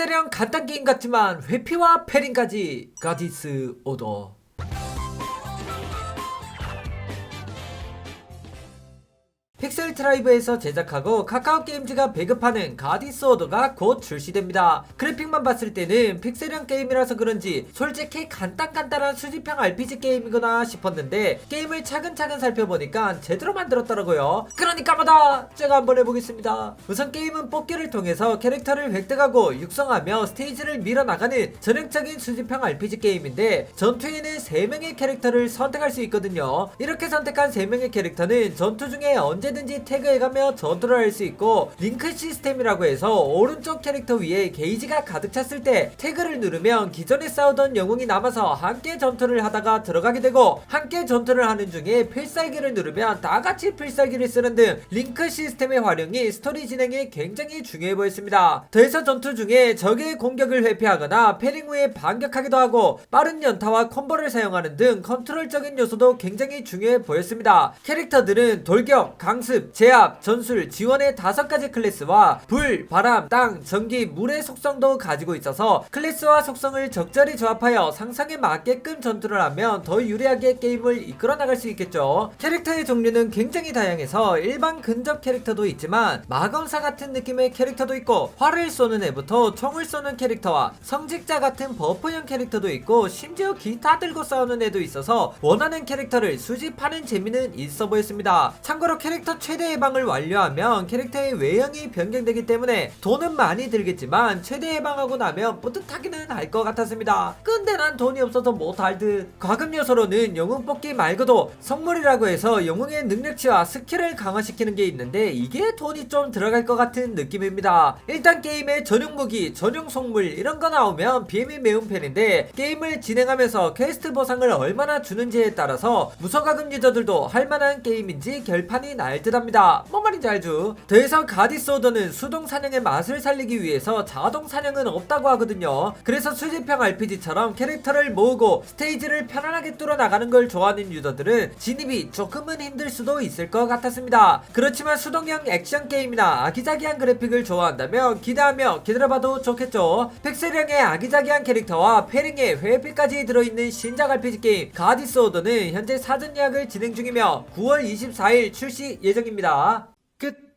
픽셀형 간단 게임 같지만 회피와 패링까지 가디스 오더 픽셀 트라이브에서 제작하고 카카오 게임즈가 배급하는 가디스 오더가 곧 출시됩니다. 그래픽만 봤을 때는 픽셀형 게임이라서 그런지 솔직히 간단간단한 수집형 RPG 게임이구나 싶었는데 게임을 차근차근 살펴보니까 제대로 만들었더라고요. 그러니까 보다 제가 한번 해보겠습니다. 우선 게임은 뽑기를 통해서 캐릭터를 획득하고 육성하며 스테이지를 밀어나가는 전형적인 수집형 RPG 게임인데 전투에는 3명의 캐릭터를 선택할 수 있거든요. 이렇게 선택한 3명의 캐릭터는 전투 중에 언제든 지 태그해가며 전투를 할 수 있고 링크 시스템이라고 해서 오른쪽 캐릭터 위에 게이지가 가득 찼을 때 태그를 누르면 기존에 싸우던 영웅이 남아서 함께 전투를 하다가 들어가게 되고 함께 전투를 하는 중에 필살기를 누르면 다 같이 필살기를 쓰는 등 링크 시스템의 활용이 스토리 진행에 굉장히 중요해 보였습니다. 더해서 전투 중에 적의 공격을 회피하거나 패링 후에 반격하기도 하고 빠른 연타와 콤보를 사용하는 등 컨트롤적인 요소도 굉장히 중요해 보였습니다. 캐릭터들은 돌격, 강 습, 제압, 전술, 지원의 다섯 가지 클래스와 불, 바람, 땅, 전기, 물의 속성도 가지고 있어서 클래스와 속성을 적절히 조합하여 상상에 맞게끔 전투를 하면 더 유리하게 게임을 이끌어 나갈 수 있겠죠. 캐릭터의 종류는 굉장히 다양해서 일반 근접 캐릭터도 있지만 마검사 같은 느낌의 캐릭터도 있고 활을 쏘는 애부터 총을 쏘는 캐릭터와 성직자 같은 버프형 캐릭터도 있고 심지어 기타 들고 싸우는 애도 있어서 원하는 캐릭터를 수집하는 재미는 있어 보였습니다. 참고로 캐릭터 최대 예방을 완료하면 캐릭터의 외형이 변경되기 때문에 돈은 많이 들겠지만 최대 예방하고 나면 뿌듯하기는 할 것 같았습니다. 근데 난 돈이 없어서 못할 듯. 과금 요소로는 영웅 뽑기 말고도 성물이라고 해서 영웅의 능력치와 스킬을 강화시키는 게 있는데 이게 돈이 좀 들어갈 것 같은 느낌입니다. 일단 게임에 전용 무기, 전용 성물 이런 거 나오면 BM이 매운 편인데 게임을 진행하면서 퀘스트 보상을 얼마나 주는지에 따라서 무서가금 유저들도 할 만한 게임인지 결판이 날 듯 합니다. 뭔 말인지 알죠? 더해서 가디스 오더는 수동 사냥의 맛을 살리기 위해서 자동 사냥은 없다고 하거든요. 그래서 수집형 RPG처럼 캐릭터를 모으고 스테이지를 편안하게 뚫어 나가는 걸 좋아하는 유저들은 진입이 조금은 힘들 수도 있을 것 같았습니다. 그렇지만 수동형 액션 게임이나 아기자기한 그래픽을 좋아한다면 기대하며 기다려봐도 좋겠죠. 픽셀형의 아기자기한 캐릭터와 패링의 회피까지 들어있는 신작 RPG 게임 가디스 오더는 현재 사전 예약을 진행 중이며 9월 24일 출시 예 예정입니다. 끝!